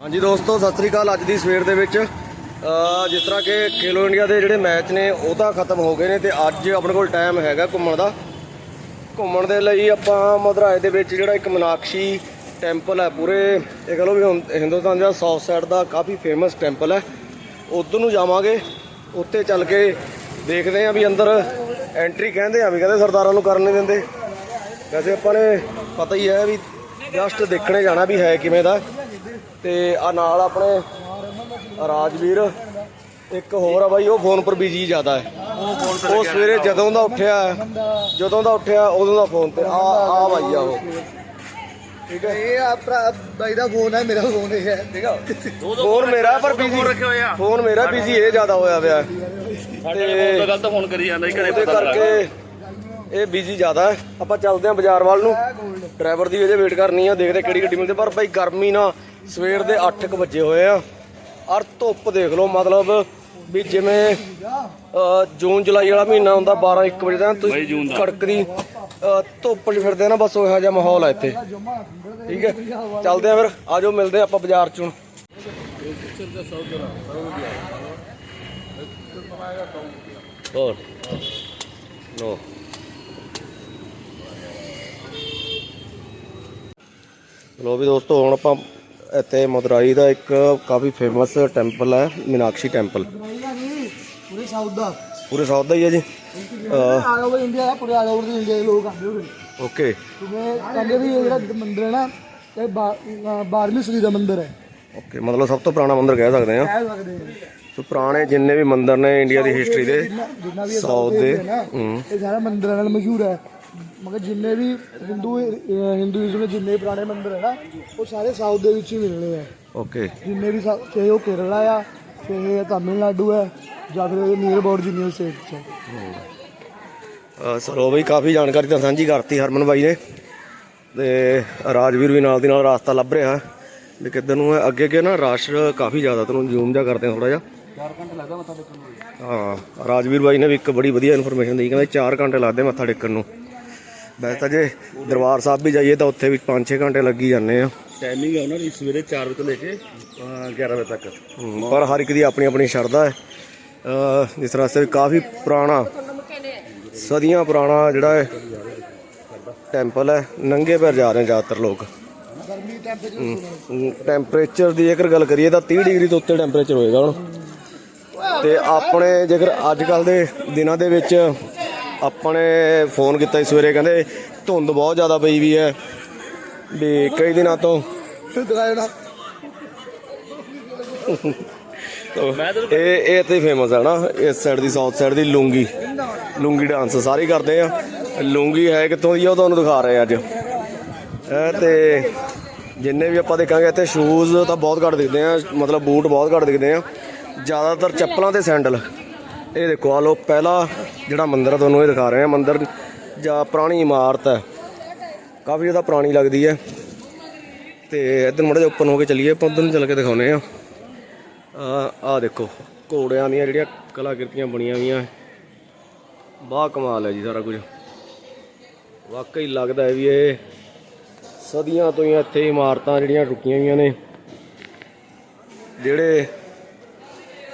ਹਾਂਜੀ ਦੋਸਤੋ, ਸਤਿ ਸ੍ਰੀ ਅਕਾਲ। ਅੱਜ ਦੀ ਸਵੇਰ ਦੇ ਵਿੱਚ ਜਿਸ ਤਰ੍ਹਾਂ ਕਿ ਖੇਲੋ ਇੰਡੀਆ ਦੇ ਜਿਹੜੇ ਮੈਚ ਨੇ, ਉਹ ਤਾਂ ਖਤਮ ਹੋ ਗਏ ਨੇ ਤੇ ਅੱਜ ਆਪਣੇ ਕੋਲ ਟਾਈਮ ਹੈਗਾ ਘੁੰਮਣ ਦਾ। ਘੁੰਮਣ ਦੇ ਲਈ ਆਪਾਂ ਮਦਰਾਏ ਦੇ ਵਿੱਚ ਜਿਹੜਾ ਇੱਕ ਮਨਾਕਸ਼ੀ ਟੈਂਪਲ ਹੈ, ਪੂਰੇ ਇਹ ਕਹ ਲਓ ਵੀ ਹੁਣ ਹਿੰਦੁਸਤਾਨ ਦਾ ਸਾਊਥ ਸਾਈਡ ਦਾ ਕਾਫੀ ਫੇਮਸ ਟੈਂਪਲ ਹੈ। ਉਧਰ ਨੂੰ ਜਾਵਾਂਗੇ ਉੱਤੇ ਚੱਲ ਕੇ ਦੇਖਦੇ ਆਂ ਵੀ ਅੰਦਰ ਐਂਟਰੀ ਕਹਿੰਦੇ ਆ ਵੀ ਕਹਿੰਦੇ ਸਰਦਾਰਾਂ ਨੂੰ ਕਰਨ ਨਹੀਂ ਦਿੰਦੇ। ਵੈਸੇ ਆਪਾਂ ਨੇ ਪਤਾ ਹੀ ਹੈ ਵੀ ਜਸਟ ਦੇਖਣੇ ਜਾਣਾ ਵੀ ਹੈ ਕਿਵੇਂ ਦਾ। ਤੇ ਆ ਨਾਲ ਆਪਣੇ ਰਾਜਵੀਰ ਇੱਕ ਹੋਰ ਆ ਬਾਈ ਉਹ ਫੋਨ ਪਰ ਬਿਜ਼ੀ ਜ਼ਿਆਦਾ ਹੈ। ਉਹ ਸਵੇਰੇ ਜਦੋਂ ਦਾ ਉੱਠਿਆ ਜਦੋਂ ਦਾ ਉੱਠਿਆ ਉਦੋਂ ਦਾ ਫੋਨ ਤੇ। ਆ ਆ ਬਾਈ ਆ ਉਹ। ਠੀਕ ਹੈ। ਇਹ ਆਪਣਾ ਬਾਈ ਦਾ ਫੋਨ ਹੈ ਮੇਰਾ ਫੋਨ ਇਹ ਹੈ ਠੀਕ ਆ। ਫੋਨ ਮੇਰਾ ਪਰ ਬਿਜ਼ੀ ਫੋਨ ਮੇਰਾ ਬਿਜ਼ੀ ਇਹ ਜ਼ਿਆਦਾ ਹੋਇਆ ਪਿਆ। ਸਾਡੇ ਤਾਂ ਗਲਤ ਫੋਨ ਕਰੀ ਜਾਂਦਾ ਘਰੇ ਪਤਾ ਕਰਕੇ ਇਹ ਬਿਜ਼ੀ ਜ਼ਿਆਦਾ ਹੈ। ਆਪਾਂ ਚੱਲਦੇ ਆਂ ਬਾਜ਼ਾਰ ਵੱਲ ਨੂੰ। ਡਰਾਈਵਰ ਦੀ ਅਜੇ ਵੇਟ ਕਰਨੀ ਆ ਦੇਖਦੇ ਕਿਹੜੀ ਗੱਡੀ ਮਿਲਦੀ ਪਰ ਭਾਈ ਗਰਮੀ ਨਾ ਸਵੇਰ ਦੇ 8:00 ਵਜੇ ਹੋਏ ਆ। ਔਰ ਧੁੱਪ ਦੇਖ ਲਓ ਮਤਲਬ ਵੀ ਜਿਵੇਂ ਜੂਨ ਜੁਲਾਈ ਵਾਲਾ ਮਹੀਨਾ ਹੁੰਦਾ 12 1 ਵਜੇ ਦਾ ਦਾ। ਕੜਕਦੀ ਧੁੱਪ 'ਚ ਫਿਰਦੇ ਆ ਨਾ ਬਸ ਉਹੋ ਜਿਹਾ ਮਾਹੌਲ ਹੈ ਇੱਥੇ। ਠੀਕ ਹੈ? ਚੱਲਦੇ ਆ ਫਿਰ ਆਜੋ ਮਿਲਦੇ ਆ ਆਪਾਂ ਬਾਜ਼ਾਰ 'ਚ। ਹੁਣ ਹੋਰ ਨੋ ਲੋ ਵੀ ਦੋਸਤੋ ਹੁਣ ਆਪਾਂ ਇੱਥੇ ਮਦੁਰਾਈ ਦਾ ਇੱਕ ਕਾਫੀ ਫੇਮਸ ਟੈਂਪਲ ਹੈ ਮੀਨਾਕਸ਼ੀ ਟੈਂਪਲ ਪੂਰੇ ਸਾਊਥ ਦਾ। ਪੂਰੇ ਸਾਊਥ ਦਾ ਹੀ ਹੈ ਜੀ। ਆਲ ਓਵਰ ਇੰਡੀਆ ਹੈ ਪੂਰੇ ਆਲ ਓਵਰ ਇੰਡੀਆ ਦੇ ਲੋਕ ਆਉਂਦੇ ਹੋਏ ਓਕੇ ਕਿਉਂਕਿ ਕਹਿੰਦੇ ਵੀ ਇਹ ਜਿਹੜਾ ਮੰਦਿਰ ਹੈ ਨਾ ਇਹ 12ਵੀਂ ਸਦੀ ਦਾ ਮੰਦਿਰ ਹੈ। ਓਕੇ ਮਤਲਬ ਸਭ ਤੋਂ ਪੁਰਾਣਾ ਮੰਦਿਰ ਕਹਿ ਸਕਦੇ ਹਾਂ। ਕਹਿ ਸਕਦੇ ਹਾਂ। ਸੋ ਪੁਰਾਣੇ ਜਿੰਨੇ ਵੀ ਮੰਦਿਰ ਨੇ ਇੰਡੀਆ ਦੀ ਹਿਸਟਰੀ ਦੇ ਜਿੰਨਾ ਜਿੰਨਾ ਵੀ ਇਹ ਸਾਊਥ South ਦੇ ਹੈ ਨਾ ਹੂੰ। ਇਹ ਸਾਰਾ ਮੰਦਿਰਾਂ ਨਾਲ ਮਸ਼ਹੂਰ ਹੈ। ਮਗਰ ਜਿੰਨੇ ਵੀ ਹਿੰਦੂ ਹਿੰਦੂਇਜ਼ਮ ਦੇ ਜਿੰਨੇ ਪੁਰਾਣੇ ਮੰਦਿਰ ਹੈ ਨਾ ਉਹ ਸਾਰੇ ਸਾਊਥ ਦੇ ਵਿੱਚ ਹੀ ਮਿਲਣੇ ਆ। ਓਕੇ ਜਿੰਨੇ ਵੀ ਸਾ- ਚਾਹੇ ਉਹ ਕੇਰਲਾ ਆ ਚਾਹੇ ਤਾਮਿਲਨਾਡੂ ਹੈ ਜਾਂ ਫਿਰ ਨੀਅਰ ਅਬਾਊਟ ਜਿੰਨੀਆਂ ਸਟੇਟਸ ਹੈ ਅਹ ਸੋ ਬਈ ਕਾਫੀ ਜਾਣਕਾਰੀ ਤਾਂ ਸਾਂਝੀ ਕਰਤੀ ਹਰਮਨ ਬਾਈ ਨੇ। ਤੇ ਰਾਜਵੀਰ ਵੀ ਨਾਲ ਦੀ ਨਾਲ ਰਾਸਤਾ ਲੱਭ ਰਿਹਾ। ਵੀ ਕਿੱਧਰ ਨੂੰ ਹੈ? ਅੱਗੇ ਅੱਗੇ ਨਾ ਰਸ਼ ਕਾਫੀ ਜ਼ਿਆਦਾ ਤੁਹਾਨੂੰ ਜ਼ੂਮ ਜਾ ਕਰਦੇ ਆ ਥੋੜਾ ਜਿਹਾ। 4 ਘੰਟੇ ਲੱਗਦਾ ਮੱਥਾ ਟੇਕਣ ਨੂੰ ਹਾਂ ਰਾਜਵੀਰ ਬਾਈ ਨੇ ਵੀ ਇੱਕ ਬੜੀ ਵਧੀਆ ਇਨਫੋਰਮੇਸ਼ਨ ਦਿੱਤੀ ਕਹਿੰਦੇ 4 ਘੰਟੇ ਲੱਗਦੇ ਮੱਥਾ ਟੇਕਣ ਨੂੰ। ਵੈਸੇ ਤਾਂ ਜੇ ਦਰਬਾਰ ਸਾਹਿਬ ਵੀ ਜਾਈਏ ਤਾਂ ਉੱਥੇ ਵੀ 5-6 ਘੰਟੇ ਲੱਗੀ ਜਾਂਦੇ ਆ। ਟਾਈਮਿੰਗ ਹੈ ਉਹਨਾਂ ਦੀ ਸਵੇਰੇ 4 ਵਜੇ ਤੋਂ ਲੈ ਕੇ ਅਹ, 11 ਵਜੇ ਤੱਕ। ਪਰ ਹਰ ਇੱਕ ਦੀ ਆਪਣੀ ਆਪਣੀ ਸ਼ਰਧਾ ਹੈ। ਜਿਸ ਰਸਤੇ ਵੀ ਕਾਫੀ ਪੁਰਾਣਾ ਸਦੀਆਂ ਪੁਰਾਣਾ ਜਿਹੜਾ ਹੈ ਟੈਂਪਲ ਹੈ ਨੰਗੇ ਪੈਰ ਜਾ ਰਹੇ ਜ਼ਿਆਦਾਤਰ ਲੋਕ। ਟੈਂਪਰੇਚਰ ਦੀ ਜੇਕਰ ਗੱਲ ਕਰੀਏ ਤਾਂ 30 ਡਿਗਰੀ ਤੋਂ ਉੱਤੇ ਟੈਂਪਰੇਚਰ ਹੋਏਗਾ ਹੁਣ। ਤੇ ਆਪਣੇ ਜੇਕਰ ਅੱਜ ਕੱਲ ਦੇ ਦਿਨਾਂ ਦੇ ਵਿੱਚ ਆਪਾਂ ਨੇ ਫੋਨ ਕੀਤਾ ਸੀ ਸਵੇਰੇ, ਕਹਿੰਦੇ ਧੁੰਦ ਬਹੁਤ ਜ਼ਿਆਦਾ ਪਈ ਵੀ ਹੈ। ਵੀ ਕਈ ਦਿਨਾਂ ਤੋਂ। ਇਹ ਇਹ ਤੇ ਫੇਮਸ ਹੈ ਨਾ, ਇਸ ਸਾਈਡ ਦੀ ਸਾਊਥ ਸਾਈਡ ਦੀ ਲੂੰਗੀ। ਲੂੰਗੀ ਡਾਂਸ ਸਾਰੇ ਕਰਦੇ ਆ। ਲੂੰਗੀ ਹੈ ਕਿੱਥੋਂ ਦੀ ਆ, ਉਹ ਤੁਹਾਨੂੰ ਦਿਖਾ ਰਹੇ ਆ ਅੱਜ। ਇਹ ਤੇ ਜਿੰਨੇ ਵੀ ਆਪਾਂ ਦੇਖਾਂਗੇ ਇੱਥੇ ਸ਼ੂਜ਼ ਤਾਂ ਬਹੁਤ ਘੱਟ ਦਿਖਦੇ ਆ, ਮਤਲਬ ਬੂਟ ਬਹੁਤ ਘੱਟ ਦਿਖਦੇ ਆ। ਜ਼ਿਆਦਾਤਰ ਚੱਪਲਾਂ ਤੇ ਸੈਂਡਲ ਇਹ ਦੇਖੋ ਆ ਲੋ ਪਹਿਲਾ ਜਿਹੜਾ ਮੰਦਿਰ ਆ, ਤੁਹਾਨੂੰ ਇਹ ਦਿਖਾ ਰਹੇ ਹਾਂ। ਮੰਦਿਰ ਜਾਂ ਪੁਰਾਣੀ ਇਮਾਰਤ ਹੈ। ਕਾਫੀ ਜ਼ਿਆਦਾ ਪੁਰਾਣੀ ਲੱਗਦੀ ਹੈ। ਤੇ ਇੱਧਰ ਮੜਾ ਜਿਹਾ ਉੱਪਰ ਹੋ ਕੇ ਚੱਲੀਏ। ਆਪਾਂ ਉੱਧਰ ਨੂੰ ਚੱਲ ਕੇ ਦਿਖਾਉਨੇ ਆ ਆ ਦੇਖੋ, ਘੋੜਿਆਂ ਦੀਆਂ ਜਿਹੜੀਆਂ ਕਲਾਕ੍ਰਿਤੀਆਂ ਬਣੀਆਂ ਹੋਈਆਂ। ਬਾ ਕਮਾਲ ਹੈ ਜੀ ਸਾਰਾ ਕੁਝ। ਵਾਕਈ ਲੱਗਦਾ ਹੈ ਵੀ ਇਹ ਸਦੀਆਂ ਤੋਂ ਹੀ ਇੱਥੇ ਇਮਾਰਤਾਂ ਜਿਹੜੀਆਂ ਰੁਕੀਆਂ ਹੋਈਆਂ ਨੇ। ਜਿਹੜੇ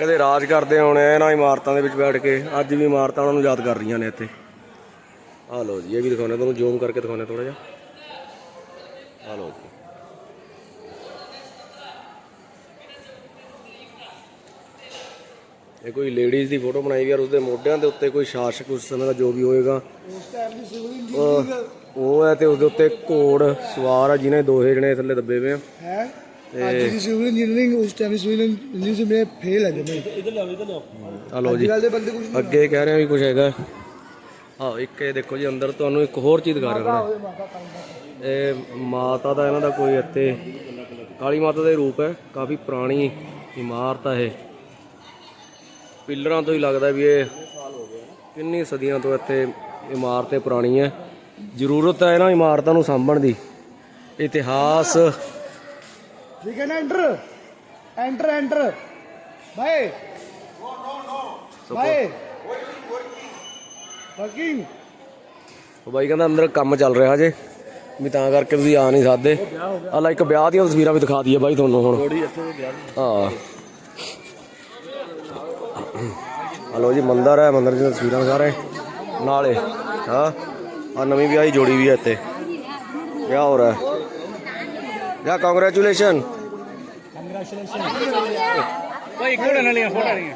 ਕਦੇ ਰਾਜ ਕਰਦੇ ਆਉਣੇ ਆ ਇਹਨਾਂ ਇਮਾਰਤਾਂ ਦੇ ਵਿੱਚ ਬੈਠ ਕੇ ਅੱਜ ਵੀ ਇਮਾਰਤਾਂ ਉਹਨਾਂ ਨੂੰ ਯਾਦ ਕਰ ਰਹੀਆਂ ਨੇ ਇੱਥੇ। ਆ ਲਓ ਜੀ ਇਹ ਵੀ ਦਿਖਾਉਣਾ ਤੁਹਾਨੂੰ ਜ਼ੂਮ ਕਰਕੇ ਦਿਖਾਉਣਾ ਥੋੜਾ ਜਿਹਾ। ਆ ਲਓ ਜੀ। ਇਹ ਕੋਈ ਲੇਡੀਜ਼ ਦੀ ਫੋਟੋ ਬਣਾਈ ਵੀ ਯਾਰ ਉਸਦੇ ਮੋਢਿਆਂ ਦੇ ਉੱਤੇ ਕੋਈ ਸ਼ਾਸਕ ਉਸ ਸਮੇਂ ਦਾ ਜੋ ਵੀ ਹੋਏਗਾ। ਉਹ ਹੈ ਤੇ ਉਸਦੇ ਉੱਤੇ ਘੋੜ ਸਵਾਰ ਆ ਜਿਹਨੇ ਦੋਹੇ ਜਣੇ ਥੱਲੇ ਦੱਬੇ ਹੋਏ ਆ। ਹੈ? ਅੱਜ ਦੀ ਸਿਵਲ ਇੰਜੀਨੀਅਰਿੰਗ ਉਸ ਟਾਈਮ ਸਿਵਲ ਇੰਜੀਨੀਅਰਿੰਗ ਮੇਰੇ ਫੇਲ ਹੈ ਜਮੇ ਆ ਲਓ ਜੀ। ਕੱਲ ਦੇ ਬੰਦੇ ਕੁਝ ਅੱਗੇ ਕਹਿ ਰਹੇ ਆ ਵੀ ਕੁਝ ਹੈਗਾ। ਹਾਂ ਇੱਕ ਇਹ ਦੇਖੋ ਜੀ ਅੰਦਰ ਤੁਹਾਨੂੰ ਇੱਕ ਹੋਰ ਚੀਜ਼ ਦਿਖਾ ਰਿਹਾ ਮੈਂ ਇਹ ਮਾਤਾ ਦਾ ਇਹਨਾਂ ਦਾ ਕੋਈ ਇੱਥੇ ਕਾਲੀ ਮਾਤਾ ਦਾ ਰੂਪ ਹੈ। ਕਾਫੀ ਪੁਰਾਣੀ ਇਮਾਰਤ ਹੈ ਇਹ। ਪਿੱਲਰਾਂ ਤੋਂ ਹੀ ਲੱਗਦਾ ਵੀ ਇਹ ਕਿੰਨੀ ਸਦੀਆਂ ਤੋਂ ਇੱਥੇ ਇਮਾਰਤਾਂ ਪੁਰਾਣੀ ਹੈ ਜ਼ਰੂਰਤ ਹੈ ਇਹਨਾਂ ਇਮਾਰਤਾਂ ਨੂੰ ਸਾਂਭਣ ਦੀ। ਇਤਿਹਾਸ ਠੀਕ ਹੈ ਨਾ ਐਂਟਰ ਐਂਟਰ ਐਂਟਰ ਭਾਈ। ਭਾਈ। ਵਰਕਿੰਗ ਉਹ ਬਾਈ ਕਹਿੰਦਾ ਅੰਦਰ ਕੰਮ ਚੱਲ ਰਿਹਾ ਜੇ ਵੀ ਤਾਂ ਕਰਕੇ ਤੁਸੀਂ ਆ ਨਹੀਂ ਸਕਦੇ। ਆ ਲੈ ਇੱਕ ਵਿਆਹ ਦੀਆਂ ਤਸਵੀਰਾਂ ਵੀ ਦਿਖਾ ਦਈਏ ਬਾਈ ਤੁਹਾਨੂੰ ਹੁਣ। ਥੋੜੀ ਇੱਥੇ ਦੇ ਵਿਆਹ ਹਾਂ। ਹਲੋ ਜੀ ਮੰਦਿਰ ਹੈ ਮੰਦਿਰ ਦੀਆਂ ਤਸਵੀਰਾਂ ਸਾਰੇ। ਨਾਲੇ ਹਾਂ। ਆ ਨਵੀਂ ਵਿਆਹੀ ਜੋੜੀ ਵੀ ਹੈ ਇੱਥੇ। ਵਿਆਹ ਹੋ ਰਿਹਾ। ਹੈ ਯਾ ਕੰਗ੍ਰੈਚੁਲੇਸ਼ਨ ਭਾਈ ਕੋੜੇ ਨਾਲ ਫੋਟੋ ਨਹੀਂ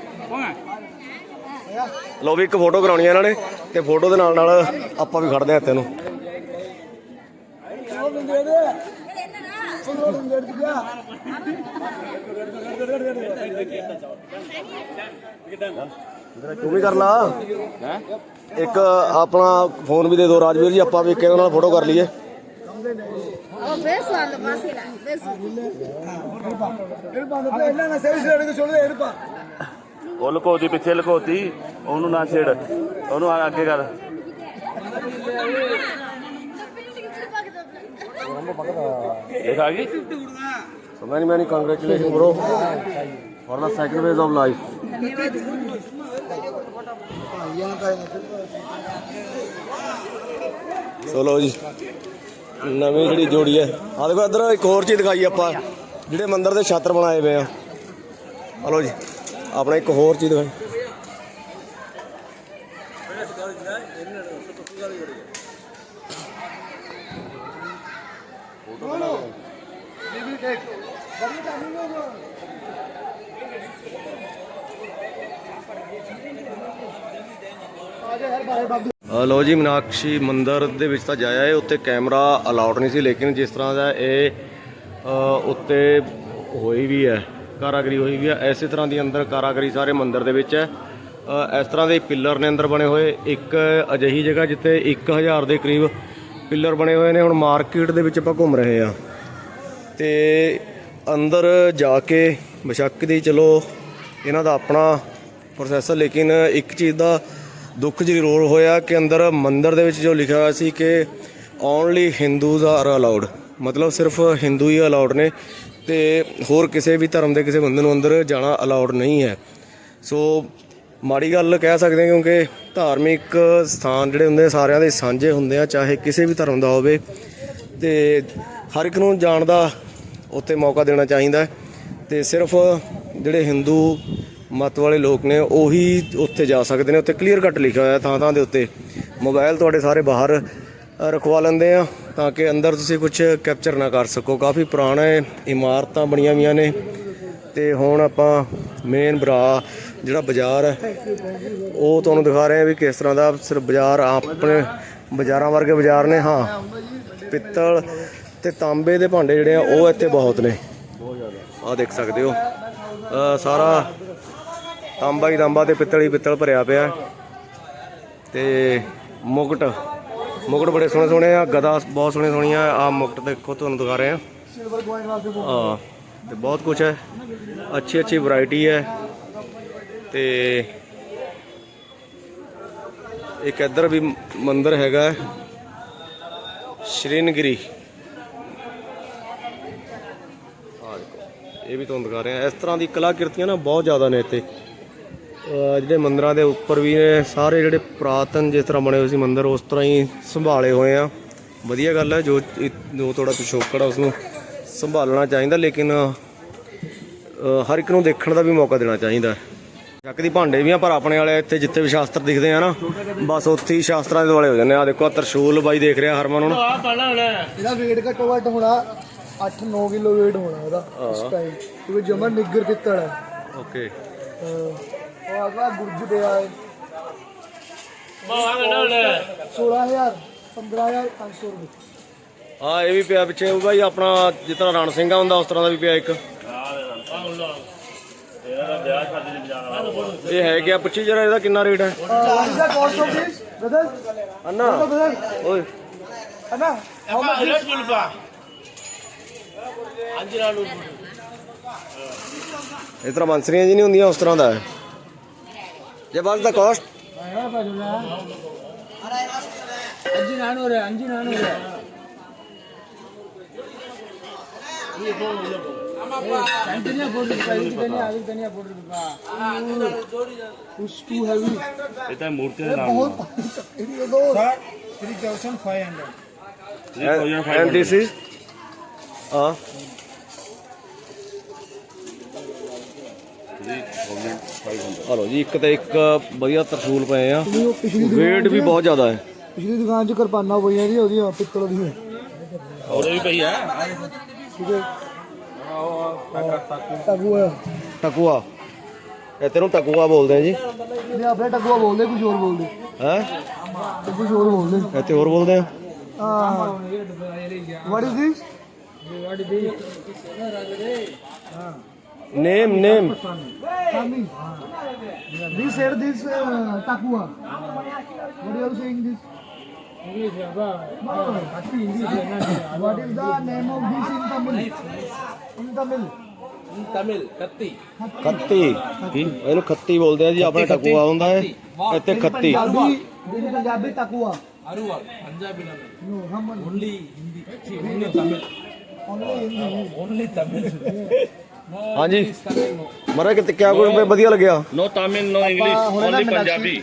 ਲੋ ਵੀ ਇੱਕ ਫੋਟੋ ਕਰਾਉਣੀ ਹੈ ਇਹਨਾਂ ਨੇ ਤੇ ਫੋਟੋ ਦੇ ਨਾਲ ਨਾਲ ਆਪਾਂ ਵੀ ਖੜਦੇ ਆ ਇੱਥੇ ਨੂੰ। ਤੂੰ ਵੀ ਕਰ ਲਾ ਇੱਕ ਆਪਣਾ ਫੋਨ ਵੀ ਦੇ ਦਿਓ ਰਾਜਵੀਰ ਜੀ, ਆਪਾਂ ਵੀ ਇੱਕ ਇਹਨਾਂ ਨਾਲ ਫੋਟੋ ਕਰ ਲਈਏ। Oh, ਦੇ ਉਹ ਲੁਕੋਤੀ ਪਿੱਛੇ ਲੁਕੋਤੀ ਉਹਨੂੰ ਨਾ ਛੇੜ ਉਹਨੂੰ ਆ ਅੱਗੇ ਕਰ ਦੇਖ ਆ ਗਈ many many congratulations bro for the second phase of life. ਸੋ ਲੋ ਜੀ ਨਵੀਂ ਜਿਹੜੀ ਜੋੜੀ ਹੈ। ਆ ਦੇਖੋ ਇੱਧਰ ਇੱਕ ਹੋਰ ਚੀਜ਼ ਦਿਖਾਈ ਆਪਾਂ। ਜਿਹੜੇ ਮੰਦਿਰ ਦੇ ਛਾਤਰ ਬਣਾਏ ਹੋਏ ਆ। ਹਲੋ ਜੀ ਆਪਣਾ ਇੱਕ ਹੋਰ ਚੀਜ਼ ਦਿਖਾਈ। ਅ, ਲਓ ਜੀ, ਮੀਨਾਕਸ਼ੀ ਮੰਦਿਰ ਦੇ ਵਿੱਚ ਤਾਂ ਜਾਇਆ ਹੈ ਉੱਥੇ ਕੈਮਰਾ ਅਲਾਉਡ ਨਹੀਂ ਸੀ, ਲੇਕਿਨ ਜਿਸ ਤਰ੍ਹਾਂ ਦਾ ਇਹ ਉੱਤੇ ਹੋਈ ਵੀ ਹੈ, ਕਾਰਾਗਰੀ ਹੋਈ ਵੀ ਹੈ, ਐਸੇ ਤਰ੍ਹਾਂ ਦੀ ਅੰਦਰ ਕਾਰਾਗਰੀ ਸਾਰੇ ਮੰਦਿਰ ਦੇ ਵਿੱਚ ਹੈ। ਇਸ ਤਰ੍ਹਾਂ ਦੇ ਪਿੱਲਰ ਨੇ ਅੰਦਰ ਬਣੇ ਹੋਏ, ਇੱਕ ਅਜਿਹੀ ਜਗ੍ਹਾ ਜਿੱਥੇ 1000 ਦੇ ਕਰੀਬ ਪਿੱਲਰ ਬਣੇ ਹੋਏ ਨੇ, ਹੁਣ ਮਾਰਕੀਟ ਦੇ ਵਿੱਚ ਆਪਾਂ ਘੁੰਮ ਰਹੇ ਹਾਂ। ਤੇ ਅੰਦਰ ਜਾ ਕੇ ਬਸ਼ੱਕ ਦੀ ਚਲੋ, ਇਹਨਾਂ ਦਾ ਆਪਣਾ ਪ੍ਰੋਸੈਸ ਲੇਕਿਨ ਇੱਕ ਚੀਜ਼ ਦਾ ਦੁੱਖ ਜ਼ਰੂਰ ਹੋਇਆ ਕਿ ਅੰਦਰ ਮੰਦਰ ਦੇ ਵਿੱਚ ਜੋ ਲਿਖਿਆ ਹੋਇਆ ਸੀ ਕਿ ਓਨਲੀ ਹਿੰਦੂਜ਼ ਆਰ ਅਲਾਉਡ ਮਤਲਬ ਸਿਰਫ ਹਿੰਦੂ ਹੀ ਅਲਾਉਡ ਨੇ ਤੇ ਹੋਰ ਕਿਸੇ ਵੀ ਧਰਮ ਦੇ ਕਿਸੇ ਬੰਦੇ ਨੂੰ ਅੰਦਰ ਜਾਣਾ ਅਲਾਉਡ ਨਹੀਂ ਹੈ। ਸੋ ਮਾੜੀ ਗੱਲ ਕਹਿ ਸਕਦੇ ਹਾਂ ਕਿਉਂਕਿ ਧਾਰਮਿਕ ਸਥਾਨ ਜਿਹੜੇ ਹੁੰਦੇ ਸਾਰਿਆਂ ਦੇ ਸਾਂਝੇ ਹੁੰਦੇ ਆ, ਚਾਹੇ ਕਿਸੇ ਵੀ ਧਰਮ ਦਾ ਹੋਵੇ। ਤੇ ਹਰ ਇੱਕ ਨੂੰ ਜਾਣ ਦਾ ਉੱਥੇ ਮੌਕਾ ਦੇਣਾ ਚਾਹੀਦਾ ਹੈ। ਤੇ ਸਿਰਫ ਜਿਹੜੇ ਹਿੰਦੂ ਮਤ ਵਾਲੇ ਲੋਕ ਨੇ, ਉਹੀ ਉੱਥੇ ਜਾ ਸਕਦੇ ਨੇ। ਉੱਥੇ ਕਲੀਅਰ ਕੱਟ ਲਿਖਿਆ ਹੋਇਆ ਥਾਂ ਥਾਂ ਦੇ ਉੱਤੇ। ਮੋਬਾਈਲ ਤੁਹਾਡੇ ਸਾਰੇ ਬਾਹਰ ਰਖਵਾ ਲੈਂਦੇ ਆ ਤਾਂ ਕਿ ਅੰਦਰ ਤੁਸੀਂ ਕੁਝ ਕੈਪਚਰ ਨਾ ਕਰ ਸਕੋ। ਕਾਫੀ ਪੁਰਾਣਾ ਇਮਾਰਤਾਂ ਬਣੀਆਂ ਹੋਈਆਂ ਨੇ ਤੇ ਹੁਣ ਆਪਾਂ ਮੇਨ ਬਰਾ, ਜਿਹੜਾ ਬਾਜ਼ਾਰ ਹੈ, ਉਹ ਤੁਹਾਨੂੰ ਦਿਖਾ ਰਹੇ ਆ ਵੀ ਕਿਸ ਤਰ੍ਹਾਂ ਦਾ ਸਿਰਫ ਬਾਜ਼ਾਰ, ਆਪਣੇ ਬਾਜ਼ਾਰਾਂ ਵਰਗੇ ਬਾਜ਼ਾਰ ਨੇ, ਹਾਂ। ਪਿੱਤਲ ਤੇ ਤਾਂਬੇ ਦੇ ਭਾਂਡੇ ਜਿਹੜੇ ਆ, ਉਹ ਇੱਥੇ ਬਹੁਤ ਨੇ। ਬਹੁਤ ਜ਼ਿਆਦਾ ਆ ਦੇਖ ਸਕਦੇ ਹੋ। ਸਾਰਾ ਤਾਂਬਾ ਹੀ ਤਾਂਬਾ ਤੇ ਪਿੱਤਲ ਹੀ ਪਿੱਤਲ ਭਰਿਆ ਪਿਆ। ਤੇ ਮੁਕਟ ਮੁਕਟ ਬੜੇ ਸੋਹਣੇ ਸੋਹਣੇ ਆ ਗਦਾ ਬਹੁਤ ਸੋਹਣੇ ਸੋਹਣੀਆਂ ਆ। ਮੁਕਟ ਦੇਖੋ ਤੁਹਾਨੂੰ ਦਿਖਾ ਰਹੇ ਆ। ਹਾਂ ਤੇ ਬਹੁਤ ਕੁਝ ਹੈ। ਅੱਛੀ ਅੱਛੀ ਵੈਰਾਈਟੀ ਹੈ। ਤੇ ਇੱਕ ਇੱਧਰ ਵੀ ਮੰਦਿਰ ਹੈਗਾ ਹੈ, ਸ਼੍ਰੀਨਗਰੀ ਆਹ ਦੇਖੋ ਇਹ ਵੀ ਤੁਹਾਨੂੰ ਦਿਖਾ ਰਹੇ। ਆ ਇਸ ਤਰ੍ਹਾਂ ਦੀ ਕਲਾਕ੍ਰਿਤੀਆਂ ਨਾ ਬਹੁਤ ਜ਼ਿਆਦਾ ਨੇ ਇੱਥੇ। ਜਿਹੜੇ ਮੰਦਿਰਾਂ ਦੇ ਉੱਪਰ ਵੀ ਨੇ ਸਾਰੇ ਜਿਹੜੇ ਪੁਰਾਤਨ ਜਿਸ ਤਰ੍ਹਾਂ ਬਣੇ ਹੋਏ ਸੀ ਮੰਦਿਰ ਉਸ ਤਰ੍ਹਾਂ ਹੀ ਸੰਭਾਲੇ ਹੋਏ ਆ। ਵਧੀਆ ਗੱਲ ਹੈ ਜੋ ਜੋ ਥੋੜਾ ਪਿਛੋਕੜ ਆ ਉਸ ਨੂੰ ਸੰਭਾਲਣਾ ਚਾਹੀਦਾ ਲੇਕਿਨ ਹਰ ਇੱਕ ਨੂੰ ਦੇਖਣ ਦਾ ਵੀ ਮੌਕਾ ਦੇਣਾ ਚਾਹੀਦਾ ਚੱਕ ਦੀ ਭਾਂਡੇ ਵੀ ਆ ਪਰ ਆਪਣੇ ਵਾਲੇ ਇੱਥੇ ਜਿੱਥੇ ਵੀ ਸ਼ਾਸਤਰ ਦਿਖਦੇ ਆ ਨਾ ਬਸ ਉੱਥੇ ਹੀ ਸ਼ਾਸਤਰਾਂ ਦੇ ਦੁਆਲੇ ਹੋ ਜਾਂਦੇ ਆ। ਦੇਖੋ ਆਹ ਤਰਸ਼ੂਲ ਬਾਈ ਦੇਖ ਰਿਹਾ ਹਰਮਨ ਹੁਣ। ਆ ਪਾਲਾ ਹੁਣ ਇਹਦਾ weight ਘੱਟੋ ਘੱਟ ਹੋਣਾ 8-9 ਕਿਲੋ weight ਹੋਣਾ ਇਹਦਾ ਇਸ ਟਾਈਮ ਕਿਉਂਕਿ ਜਮਾ ਨਿੱਗਰ ਪਿੱਤਲ ਹੈ। ਓਕੇ ਉਹ ਆਗਾ ਗੁਰਜ ਪਿਆ ਹੈ ਬਾਵਾ ਨਾਲ 16000 15500 ਰੁਪਏ। ਆ ਇਹ ਵੀ ਪਿਆ ਪਿੱਛੇ ਉਹ ਬਾਈ ਆਪਣਾ ਜਿਸ ਤਰ੍ਹਾਂ ਰਣ ਸਿੰਘਾ ਹੁੰਦਾ ਉਸ ਤਰ੍ਹਾਂ ਦਾ ਵੀ ਪਿਆ ਇੱਕ। ਦੇ ਇਹ ਹੈ ਕਿ ਪੁੱਛੀ ਜਰਾ ਇਹਦਾ ਕਿੰਨਾ ਰੇਟ ਹੈ? ਅੰਨਾ। ਓਏ। Anna how much ਇਸ ਤਰ੍ਹਾਂ ਬੰਸਰੀਆਂ ਜੀ ਨਹੀਂ ਹੁੰਦੀਆਂ ਉਸ ਤਰ੍ਹਾਂ ਦਾ ਜੇ ਬੰਸ ਦਾ ਕਾਸਟ அஞ்சு நானூறு அஞ்சு நானூறு தனியா போட்டுருப்பா இதுக்கு தனியா 3500 and this is ਆ ਹਲੋ ਜੀ ਇੱਕ ਤੇ ਇੱਕ ਵਧੀਆ ਤਰਸੂਲ ਪਏ ਆ। ਉਹ ਪਿਛਲੀ weight ਵੀ ਬਹੁਤ ਜ਼ਿਆਦਾ ਹੈ। ਪਿਛਲੀ ਦੁਕਾਨ 'ਚ ਕਿਰਪਾਨਾਂ ਪਈਆਂ ਜੀ ਉਹਦੀਆਂ ਪਿੱਤਲ ਦੀਆਂ ਹੋਰ ਵੀ ਪਈ ਆ? ਠੀਕ ਹੈ। ਟਕੂਆ। ਟਕੂਆ। ਇਹ ਤੈਨੂੰ ਟਕੂਆ ਬੋਲਦੇ ਆ ਜੀ। ਇਹਨੇ ਆਪਣੇ ਟਕੂਆ ਬੋਲਦੇ ਕੁਝ ਹੋਰ ਬੋਲਦੇ। ਹੈ? ਤੇ ਕੁਝ ਹੋਰ ਬੋਲਦੇ। ਇੱਥੇ ਹੋਰ ਬੋਲਦੇ ਆ। What is this name name Kami. This said this uh, takua. What are you saying this? No, What is the name of this in Tamil? In Tamil. ਖੱਤੀ ਇਹਨੂੰ ਖੱਤੀ ਬੋਲਦੇ ਆ ਜੀ ਆਪਣੇ ਟਕੂਆ ਹੁੰਦਾ ਹੈ ਇੱਥੇ ਖੱਤੀ Punjabi. This is Punjabi takua. Aruwa. Punjabi no. No, Only Hindi. Only Hindi. ਹਾਂਜੀ ਮਰਾ ਕਿ ਕਿਆ ਕੋਈ ਵਧੀਆ ਲੱਗਿਆ। No Tamil no English only Punjabi.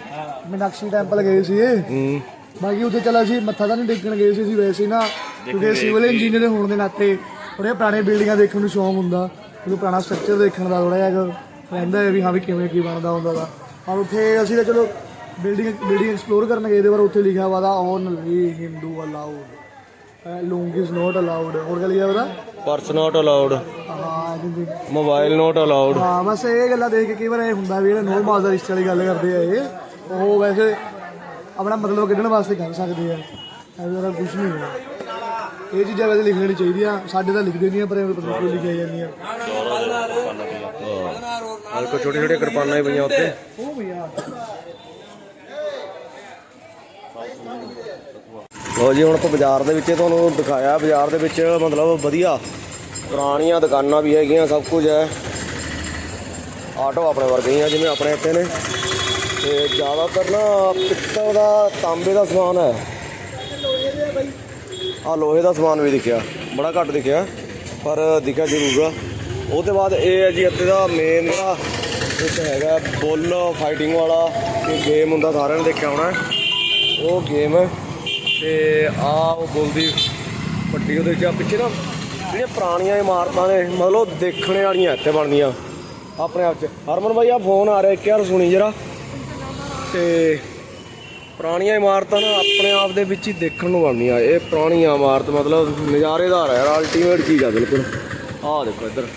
Meenakshi temple ਗਏ ਸੀ। ਹੂੰ। ਬਾਕੀ ਉੱਥੇ ਚਲਾ ਸੀ ਮੱਥਾ ਤਾਂ ਨਹੀਂ ਟੇਕਣ ਗਏ ਸੀ ਅਸੀਂ ਵੈਸੇ ਨਾ। ਕਿਉਂਕਿ ਸਿਵਲ ਇੰਜੀਨੀਅਰ ਹੋਣ ਦੇ ਨਾਤੇ ਥੋੜੇ ਪੁਰਾਣੇ ਬਿਲਡਿੰਗਾਂ ਦੇਖਣ ਨੂੰ ਸ਼ੌਂਕ ਹੁੰਦਾ। ਕਿਉਂਕਿ ਪੁਰਾਣਾ ਸਟਰਕਚਰ ਦੇਖਣ ਦਾ ਥੋੜਾ ਜਿਹਾ ਰਹਿੰਦਾ ਹੈ ਵੀ ਹਾਂ ਵੀ ਕਿਵੇਂ ਕੀ ਬਣਦਾ ਹੁੰਦਾ ਦਾ। ਪਰ ਉੱਥੇ ਅਸੀਂ ਤਾਂ ਚਲੋ ਬਿਲਡਿੰਗ ਬਿਲਡਿੰਗ ਐਕਸਪਲੋਰ ਕਰਨ ਗਏ ਤੇ ਪਰ ਉੱਥੇ ਲਿਖਿਆ ਵਾ ਦਾ only Hindu allowed lungi is not allowed ਹੋਰ ਕੀ ਲਿਖਿਆ ਉਹਦਾ ਪਰਸ ਨਾਟ ਅਲਾਉਡ ਹਾਂ ਮੋਬਾਈਲ ਨਾਟ ਅਲਾਉਡ ਹਾਂ ਬਸ ਇਹ ਗੱਲਾਂ ਦੇਖ ਕੇ ਕਈ ਵਾਰ ਇਹ ਹੁੰਦਾ ਵੀ ਜਿਹੜੇ ਨੋ ਮਾਲ ਦਾ ਰਿਸ਼ਤੇ ਵਾਲੀ ਗੱਲ ਕਰਦੇ ਆ ਇਹ ਉਹ ਵੈਸੇ ਆਪਣਾ ਮਤਲਬ ਕੱਢਣ ਵਾਸਤੇ ਕਰ ਸਕਦੇ ਆ। ਐਵੇਂ ਦਾ ਕੁਝ ਨਹੀਂ ਹੋਣਾ ਇਹ ਚੀਜ਼ਾਂ ਵੈਸੇ ਲਿਖਣੀਆਂ ਨਹੀਂ ਚਾਹੀਦੀਆਂ ਸਾਡੇ ਤਾਂ ਲਿਖਦੇ ਨਹੀਂ ਆ ਪਰ ਐਵੇਂ ਪਤਾ ਨਹੀਂ ਕਿਉਂ ਲਿਖੀਆਂ ਜਾਂਦੀਆਂ। ਅੱਜ ਕੋ ਛੋਟੇ ਛੋਟੇ ਕਿਰਪਾਨਾਂ ਹੀ ਪਈਆਂ ਉੱਤੇ ਉਹ ਭਈਆ ਲੋ ਜੀ, ਹੁਣ ਆਪਾਂ ਬਾਜ਼ਾਰ ਦੇ ਵਿੱਚ ਤੁਹਾਨੂੰ ਦਿਖਾਇਆ, ਬਾਜ਼ਾਰ ਦੇ ਵਿੱਚ ਮਤਲਬ ਵਧੀਆ ਪੁਰਾਣੀਆਂ ਦੁਕਾਨਾਂ ਵੀ ਹੈਗੀਆਂ, ਸਭ ਕੁਝ ਹੈ। ਆਟੋ ਆਪਣੇ ਵਰਗੇ ਆ, ਜਿਵੇਂ ਆਪਣੇ ਇੱਥੇ ਨੇ। ਤੇ ਜ਼ਿਆਦਾਤਰ ਨਾ ਪਿੱਤਲ ਦਾ, ਤਾਂਬੇ ਦਾ ਸਮਾਨ ਹੈ। ਆ ਲੋਹੇ ਦਾ ਸਮਾਨ ਵੀ ਦਿਖਿਆ, ਬੜਾ ਘੱਟ ਦਿਖਿਆ, ਪਰ ਦਿਖਿਆ ਜ਼ਰੂਰਗਾ ਆ। ਉਹ ਤੋਂ ਬਾਅਦ ਇਹ ਹੈ ਜੀ, ਇੱਥੇ ਦਾ ਮੇਨ ਜਿਹੜਾ ਇੱਕ ਹੈਗਾ, ਬੁੱਲ ਫਾਈਟਿੰਗ ਵਾਲਾ, ਇਹ ਗੇਮ ਹੁੰਦਾ, ਸਾਰਿਆਂ ਨੇ ਦੇਖਿਆ ਹੋਣਾ। ਉਹ ਗੇਮ ਹੈ। ਤੇ ਆ ਉਹ ਬੁੱਲ ਦੀ ਉਹਦੇ ਵਿੱਚ ਪਿੱਛੇ ਨਾ, ਜਿਹੜੀਆਂ ਪੁਰਾਣੀਆਂ ਇਮਾਰਤਾਂ ਨੇ, ਮਤਲਬ ਦੇਖਣੇ ਵਾਲੀਆਂ ਇੱਥੇ ਬਣਦੀਆਂ। ਆਪਣੇ ਆਪ 'ਚ। ਹਰਮਨ ਬਾਈ, ਆ ਫੋਨ ਆ ਰਿਹਾ ਇੱਕ ਯਾਰ, ਸੁਣੀ ਜਰਾ। ਤੇ ਪੁਰਾਣੀਆਂ ਇਮਾਰਤਾਂ ਨਾ ਆਪਣੇ ਆਪ ਦੇ ਵਿੱਚ ਹੀ ਦੇਖਣ ਨੂੰ ਬਣਦੀਆਂ। ਇਹ ਪੁਰਾਣੀਆਂ ਇਮਾਰਤ, ਮਤਲਬ ਨਜ਼ਾਰੇਦਾਰ ਹੈ ਯਾਰ ਅਲਟੀਮੇਟ ਚੀਜ਼ ਆ, ਬਿਲਕੁਲ। ਆਹ ਦੇਖੋ ਇੱਧਰ।